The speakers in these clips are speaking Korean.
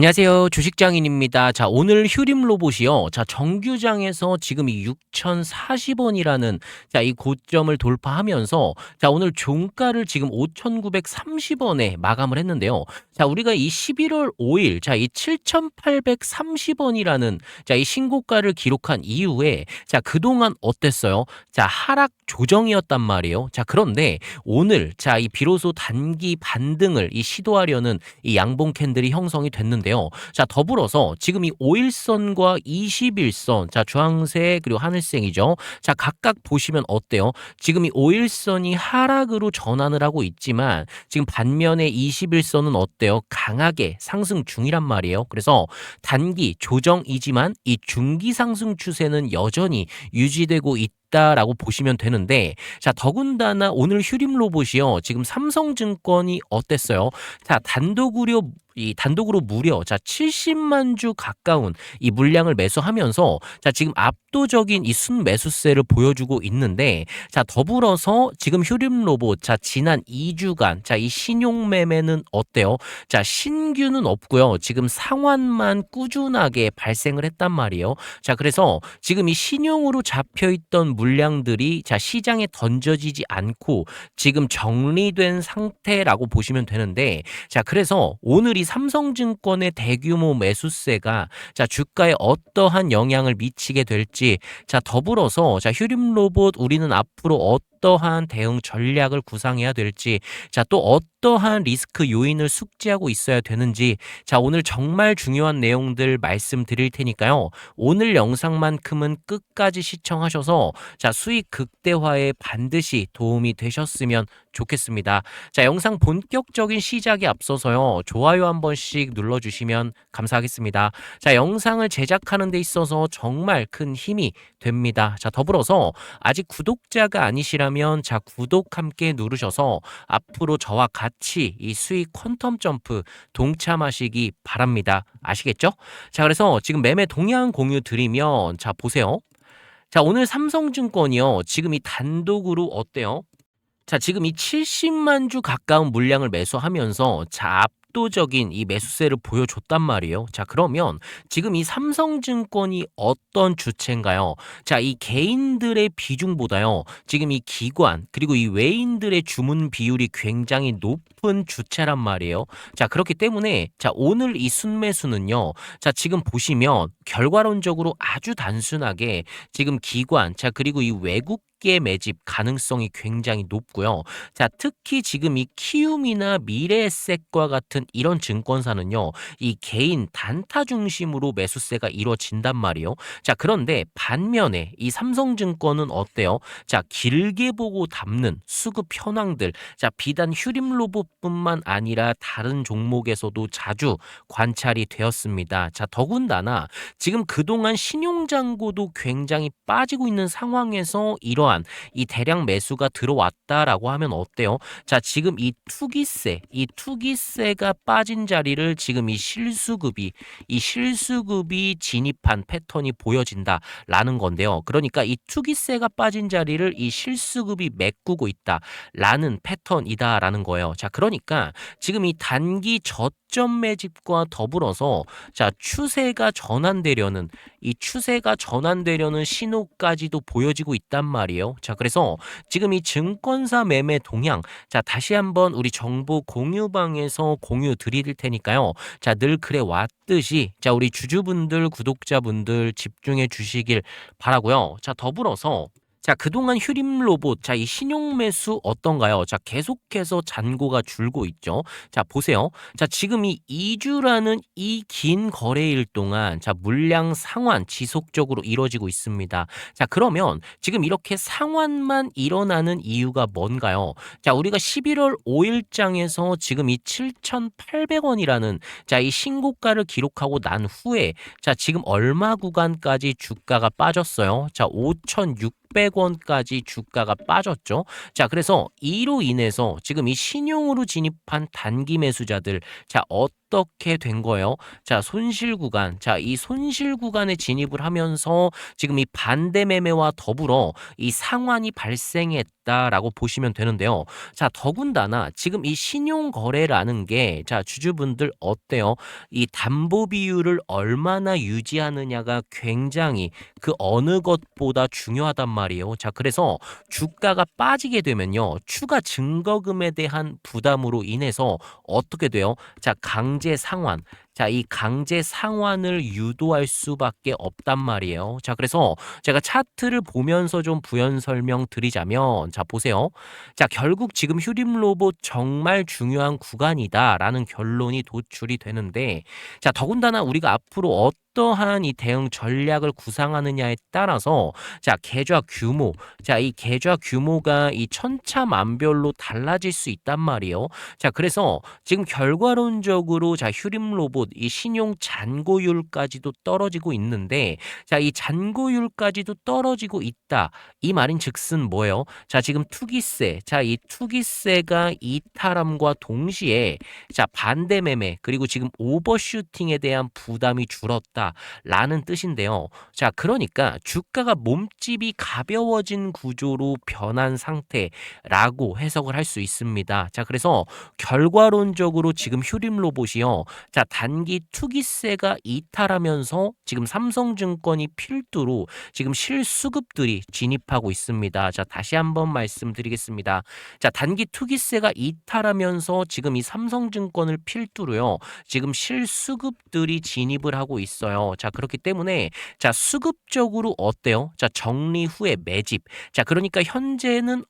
안녕하세요. 주식장인입니다. 자, 오늘 휴림 로봇이요. 자, 정규장에서 지금 이 6,040원이라는 자, 이 고점을 돌파하면서 자, 오늘 종가를 지금 5,930원에 마감을 했는데요. 자, 우리가 이 11월 5일 자, 이 7,830원이라는 자, 이 신고가를 기록한 이후에 자, 그동안 어땠어요? 자, 하락 조정이었단 말이에요. 자, 그런데 오늘 자, 이 비로소 단기 반등을 이 시도하려는 이 양봉 캔들이 형성이 됐는데 있는데요. 자, 더불어서 지금 이 5일선과 21선, 자, 주황색 그리고 하늘색이죠. 자, 각각 보시면 어때요? 지금 이 5일선이 하락으로 전환을 하고 있지만 지금 반면에 21선은 어때요? 강하게 상승 중이란 말이에요. 그래서 단기 조정이지만 이 중기 상승 추세는 여전히 유지되고 있다. 있다라고 보시면 되는데 자 더군다나 오늘 휴림 로봇이요 지금 삼성증권이 어땠어요? 자 단독으로 이 단독으로 무려 자 70만 주 가까운 이 물량을 매수하면서 자 지금 압도적인 이 순매수세를 보여주고 있는데 자 더불어서 지금 휴림 로봇 자 지난 2주간 자 이 신용 매매는 어때요? 자 신규는 없고요. 지금 상환만 꾸준하게 발생을 했단 말이에요. 자 그래서 지금 이 신용으로 잡혀 있던 물량들이 자 시장에 던져지지 않고 지금 정리된 상태라고 보시면 되는데 자 그래서 오늘 이 삼성증권의 대규모 매수세가 자 주가에 어떠한 영향을 미치게 될지 자 더불어서 자 휴림 로봇 우리는 앞으로 어떤 어떠한 대응 전략을 구상해야 될지, 자, 또 어떠한 리스크 요인을 숙지하고 있어야 되는지, 자, 오늘 정말 중요한 내용들 말씀드릴 테니까요. 오늘 영상만큼은 끝까지 시청하셔서, 자, 수익 극대화에 반드시 도움이 되셨으면 좋겠습니다. 자, 영상 본격적인 시작에 앞서서요. 좋아요 한 번씩 눌러주시면 감사하겠습니다. 자, 영상을 제작하는 데 있어서 정말 큰 힘이 됩니다. 자, 더불어서 아직 구독자가 아니시라면 있다면 자 구독 함께 누르셔서 앞으로 저와 같이 이 수익 퀀텀 점프 동참하시기 바랍니다. 아시겠죠? 자 그래서 지금 매매 동향 공유 드리면 자 보세요. 자 오늘 삼성증권이요 지금 이 단독으로 어때요? 자, 지금 이 70만 주 가까운 물량을 매수하면서 자, 압도적인 이 매수세를 보여줬단 말이에요. 자, 그러면 지금 이 삼성증권이 어떤 주체인가요? 자, 이 개인들의 비중보다요. 지금 이 기관 그리고 이 외인들의 주문 비율이 굉장히 높은 주체란 말이에요. 자, 그렇기 때문에 자, 오늘 이 순매수는요. 자, 지금 보시면 결과론적으로 아주 단순하게 지금 기관 자, 그리고 이 외국 쉽게 매집 가능성이 굉장히 높고요. 자, 특히 지금 이 키움이나 미래에셋과 같은 이런 증권사는요. 이 개인 단타 중심으로 매수세가 이루어진단 말이에요. 자, 그런데 반면에 이 삼성증권은 어때요? 자, 길게 보고 담는 수급 현황들. 자, 비단 휴림 로봇뿐만 아니라 다른 종목에서도 자주 관찰이 되었습니다. 자, 더군다나 지금 그동안 신용잔고도 굉장히 빠지고 있는 상황에서 이러한 이 대량 매수가 들어왔다라고 하면 어때요? 자, 지금 이 투기세, 이 투기세가 빠진 자리를 지금 이 실수급이 이 실수급이 진입한 패턴이 보여진다라는 건데요. 그러니까 이 투기세가 빠진 자리를 이 실수급이 메꾸고 있다라는 패턴이다라는 거예요. 자, 그러니까 지금 이 단기 저점 매집과 더불어서 자, 추세가 전환되려는 이 추세가 전환되려는 신호까지도 보여지고 있단 말이에요. 자, 그래서 지금 이 증권사 매매 동향, 자, 다시 한번 우리 정보 공유방에서 공유 드릴 테니까요. 자, 늘 그래 왔듯이, 자, 우리 주주분들, 구독자분들 집중해 주시길 바라고요. 자, 더불어서 자, 그동안 휴림 로봇, 자, 이 신용 매수 어떤가요? 자, 계속해서 잔고가 줄고 있죠. 자, 보세요. 자, 지금 이 2주라는 이 긴 거래일 동안, 자, 물량 상환 지속적으로 이루어지고 있습니다. 자, 그러면 지금 이렇게 상환만 일어나는 이유가 뭔가요? 자, 우리가 11월 5일장에서 지금 이 7,800원이라는, 자, 이 신고가를 기록하고 난 후에, 자, 지금 얼마 구간까지 주가가 빠졌어요? 자, 5,600 600원까지 주가가 빠졌죠. 자, 그래서 이로 인해서 지금 이 신용으로 진입한 단기 매수자들 자, 어떤 어떻게 된 거예요? 자, 손실 구간. 자, 이 손실 구간에 진입을 하면서 지금 이 반대 매매와 더불어 이 상환이 발생했다라고 보시면 되는데요. 자, 더군다나 지금 이 신용 거래라는 게 자, 주주분들 어때요? 이 담보 비율을 얼마나 유지하느냐가 굉장히 그 어느 것보다 중요하단 말이에요. 자, 그래서 주가가 빠지게 되면요. 추가 증거금에 대한 부담으로 인해서 어떻게 돼요? 자, 강제 상환. 자, 이 강제 상환을 유도할 수밖에 없단 말이에요. 자, 그래서 제가 차트를 보면서 좀 부연 설명 드리자면, 자, 보세요. 자, 결국 지금 휴림 로봇 정말 중요한 구간이다라는 결론이 도출이 되는데, 자, 더군다나 우리가 앞으로 어떠한 이 대응 전략을 구상하느냐에 따라서 자 계좌 규모 자 이 계좌 규모가 이 천차만별로 달라질 수 있단 말이에요. 자 그래서 지금 결과론적으로 자 휴림 로봇 이 신용 잔고율까지도 떨어지고 있는데 자 이 잔고율까지도 떨어지고 있다 이 말인 즉슨 뭐예요? 자 지금 투기세 자 이 투기세가 이탈함과 동시에 자 반대 매매 그리고 지금 오버슈팅에 대한 부담이 줄었다라는 뜻인데요. 자 그러니까 주가가 몸집이 가벼워진 구조로 변한 상태라고 해석을 할 수 있습니다. 자 그래서 결과론적으로 지금 휴림 로봇이요. 자 단기 투기세가 이탈하면서 지금 삼성증권이 필두로 지금 실수급들이 진입하고 있습니다. 자 다시 한번 말씀드리겠습니다. 자 단기 투기세가 이탈하면서 지금 이 삼성증권을 필두로요. 지금 실수급들이 진입을 하고 있어요. 자 그렇기 때문에 자 수급적으로 어때요? 자 정리 후에 매집. 자 그러니까 현재는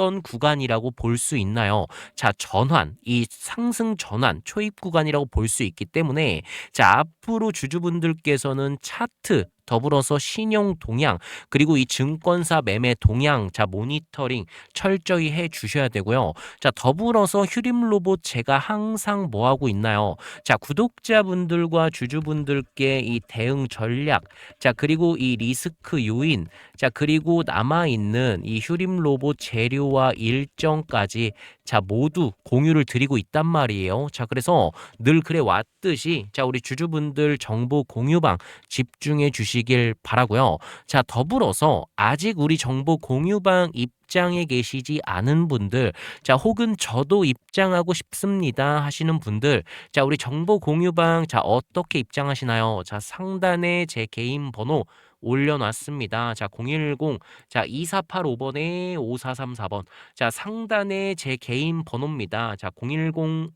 어떤 구간이라고 볼 수 있나요? 자 전환 이 상승 전환 초입 구간이라고 볼 수 있기 때문에 자 앞으로 주주분들께서는 차트 더불어서 신용 동향 그리고 이 증권사 매매 동향 자 모니터링 철저히 해 주셔야 되고요. 자 더불어서 휴림 로봇 제가 항상 뭐 하고 있나요? 자 구독자분들과 주주분들께 이 대응 전략 자 그리고 이 리스크 요인 자 그리고 남아 있는 이 휴림 로봇 재료와 일정까지 자 모두 공유를 드리고 있단 말이에요. 자 그래서 늘 그래 왔듯이 자 우리 주주분들 정보 공유방 집중해 주시길 바라고요. 자 더불어서 아직 우리 정보 공유방 입장에 계시지 않은 분들, 자, 혹은 저도 입장하고 싶습니다 하시는 분들, 자, 우리 정보 공유방, 자, 어떻게 입장하시나요? 자, 상단에 제 개인 번호 올려놨습니다. 자, 010, 자, 2485번에 5434번. 자, 상단에 제 개인 번호입니다. 자, 010,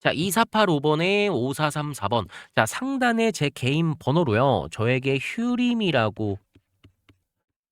자, 2485번에 5434번. 자, 상단에 제 개인 번호로요. 저에게 휴림이라고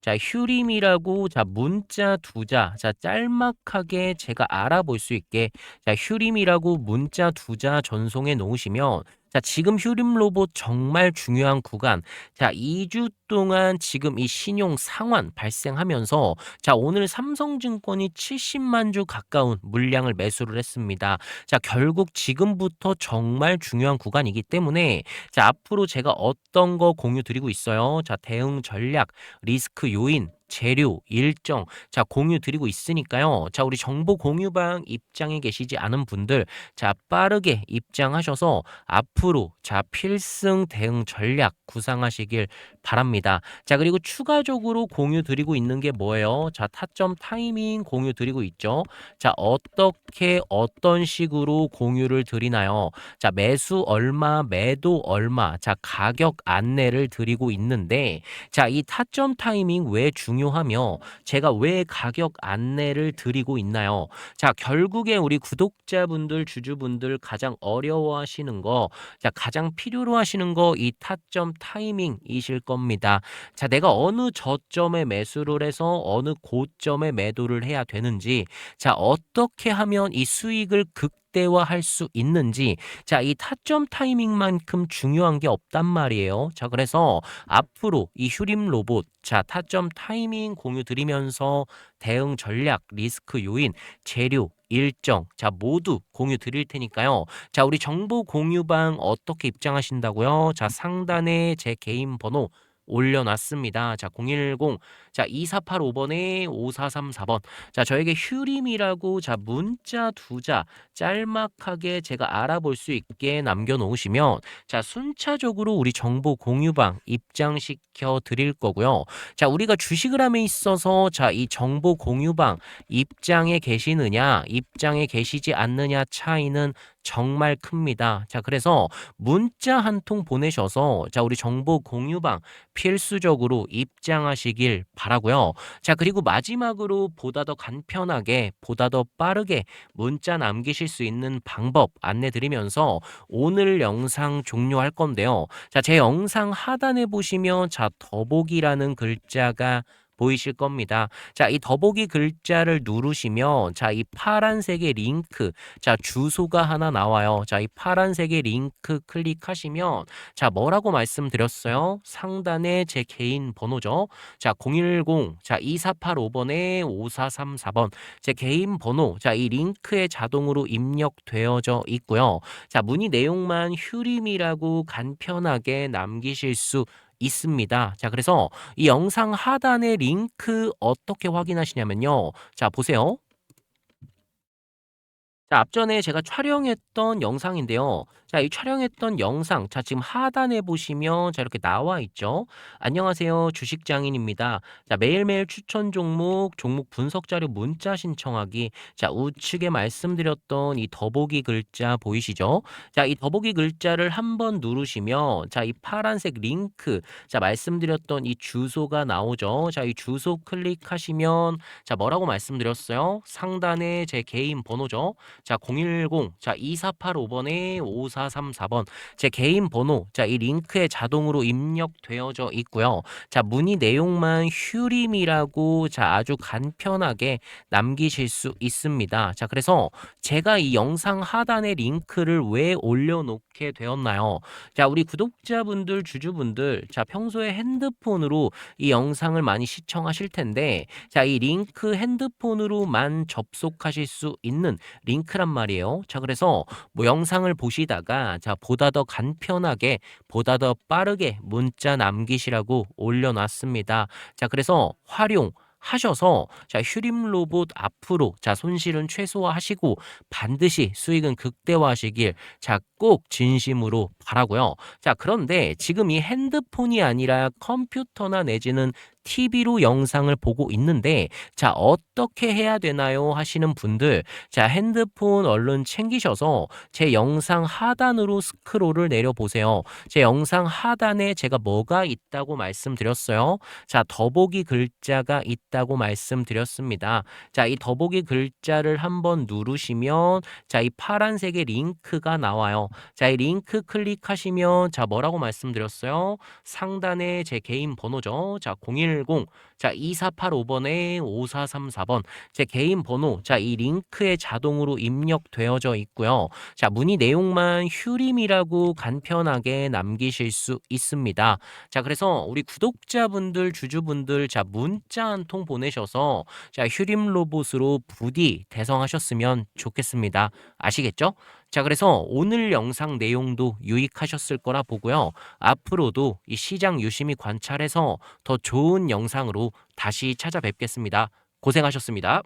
자, 휴림이라고 자, 문자 두 자. 자, 짤막하게 제가 알아볼 수 있게 자, 휴림이라고 문자 두자 전송해 놓으시면 자, 지금 휴림 로봇 정말 중요한 구간. 자, 2주 동안 지금 이 신용 상환 발생하면서 자, 오늘 삼성증권이 70만 주 가까운 물량을 매수를 했습니다. 자, 결국 지금부터 정말 중요한 구간이기 때문에 자, 앞으로 제가 어떤 거 공유 드리고 있어요. 자, 대응 전략, 리스크 요인, 재료, 일정, 자, 공유 드리고 있으니까요. 자, 우리 정보 공유방 입장에 계시지 않은 분들, 자, 빠르게 입장하셔서 앞으로, 자, 필승 대응 전략 구상하시길 바랍니다. 자, 그리고 추가적으로 공유 드리고 있는 게 뭐예요? 자, 타점 타이밍 공유 드리고 있죠. 자, 어떻게, 어떤 식으로 공유를 드리나요? 자, 매수 얼마, 매도 얼마, 자, 가격 안내를 드리고 있는데, 자, 이 타점 타이밍 왜 중요 중요하며 제가 왜 가격 안내를 드리고 있나요? 자, 결국에 우리 구독자분들, 주주분들 가장 어려워하시는 거, 자, 가장 필요로 하시는 거 이 타점 타이밍이실 겁니다. 자, 내가 어느 저점에 매수를 해서 어느 고점에 매도를 해야 되는지, 자, 어떻게 하면 이 수익을 극 극대화할 수 있는지 자, 이 타점 타이밍만큼 중요한 게 없단 말이에요. 자, 그래서 앞으로 이 휴림 로봇 자, 타점 타이밍 공유 드리면서 대응 전략, 리스크 요인, 재료, 일정, 자, 모두 공유 드릴 테니까요. 자, 우리 정보 공유방 어떻게 입장하신다고요? 자, 상단에 제 개인 번호 올려놨습니다. 자, 010. 자, 2485번에 5434번. 자, 저에게 휴림이라고 자, 문자 두자 짤막하게 제가 알아볼 수 있게 남겨 놓으시면 자, 순차적으로 우리 정보 공유방 입장시켜 드릴 거고요. 자, 우리가 주식을 함에 있어서 자, 이 정보 공유방 입장에 계시느냐, 입장에 계시지 않느냐 차이는 정말 큽니다. 자, 그래서 문자 한 통 보내셔서 자, 우리 정보 공유방 필수적으로 입장하시길 바 라고요. 자, 그리고 마지막으로 보다 더 간편하게, 보다 더 빠르게 문자 남기실 수 있는 방법 안내 드리면서 오늘 영상 종료할 건데요. 자, 제 영상 하단에 보시면 자, 더보기라는 글자가 보이실 겁니다. 자, 이 더보기 글자를 누르시면 자, 이 파란색의 링크, 자, 주소가 하나 나와요. 자, 이 파란색의 링크 클릭하시면 자, 뭐라고 말씀드렸어요? 상단에 제 개인 번호죠. 자, 010, 자, 2485번에 5434번. 제 개인 번호, 자, 이 링크에 자동으로 입력되어져 있고요. 자, 문의 내용만 휴림이라고 간편하게 남기실 수 있습니다. 자, 그래서 이 영상 하단의 링크 어떻게 확인하시냐면요. 자, 보세요. 자, 앞전에 제가 촬영했던 영상인데요. 자, 이 촬영했던 영상, 자, 지금 하단에 보시면 자, 이렇게 나와 있죠. 안녕하세요. 주식장인입니다. 자, 매일매일 추천 종목, 종목 분석 자료 문자 신청하기. 자, 우측에 말씀드렸던 이 더보기 글자 보이시죠? 자, 이 더보기 글자를 한번 누르시면 자, 이 파란색 링크, 자, 말씀드렸던 이 주소가 나오죠. 자, 이 주소 클릭하시면 자, 뭐라고 말씀드렸어요? 상단에 제 개인 번호죠. 자, 010, 자, 2485번에 5434번. 제 개인 번호, 자, 이 링크에 자동으로 입력되어져 있고요. 자, 문의 내용만 휴림이라고 자, 아주 간편하게 남기실 수 있습니다. 자, 그래서 제가 이 영상 하단에 링크를 왜 올려놓게 되었나요? 자, 우리 구독자분들, 주주분들, 자, 평소에 핸드폰으로 이 영상을 많이 시청하실 텐데, 자, 이 링크 핸드폰으로만 접속하실 수 있는 링크란 말이에요. 자, 그래서 뭐 영상을 보시다가 자, 보다 더 간편하게, 보다 더 빠르게 문자 남기시라고 올려놨습니다. 자, 그래서 활용 하셔서 자 휴림 로봇 앞으로 자 손실은 최소화하시고 반드시 수익은 극대화하시길 자 꼭 진심으로 바라고요. 자 그런데 지금 이 핸드폰이 아니라 컴퓨터나 내지는 TV로 영상을 보고 있는데 자 어떻게 해야 되나요 하시는 분들 자 핸드폰 얼른 챙기셔서 제 영상 하단으로 스크롤을 내려 보세요. 제 영상 하단에 제가 뭐가 있다고 말씀드렸어요. 자 더보기 글자가 있다고 말씀드렸습니다. 자 이 더보기 글자를 한번 누르시면 자 이 파란색의 링크가 나와요. 자 이 링크 클릭하시면 자 뭐라고 말씀드렸어요? 상단에 제 개인 번호죠. 자 010, 자 2485번에 5434번 제 개인 번호 자 이 링크에 자동으로 입력되어져 있고요. 자 문의 내용만 휴림이라고 간편하게 남기실 수 있습니다. 자 그래서 우리 구독자분들 주주분들 자 문자 한 통 보내셔서 자 휴림 로봇으로 부디 대성하셨으면 좋겠습니다. 아시겠죠? 자 그래서 오늘 영상 내용도 유익하셨을 거라 보고요. 앞으로도 이 시장 유심히 관찰해서 더 좋은 영상으로 다시 찾아뵙겠습니다. 고생하셨습니다.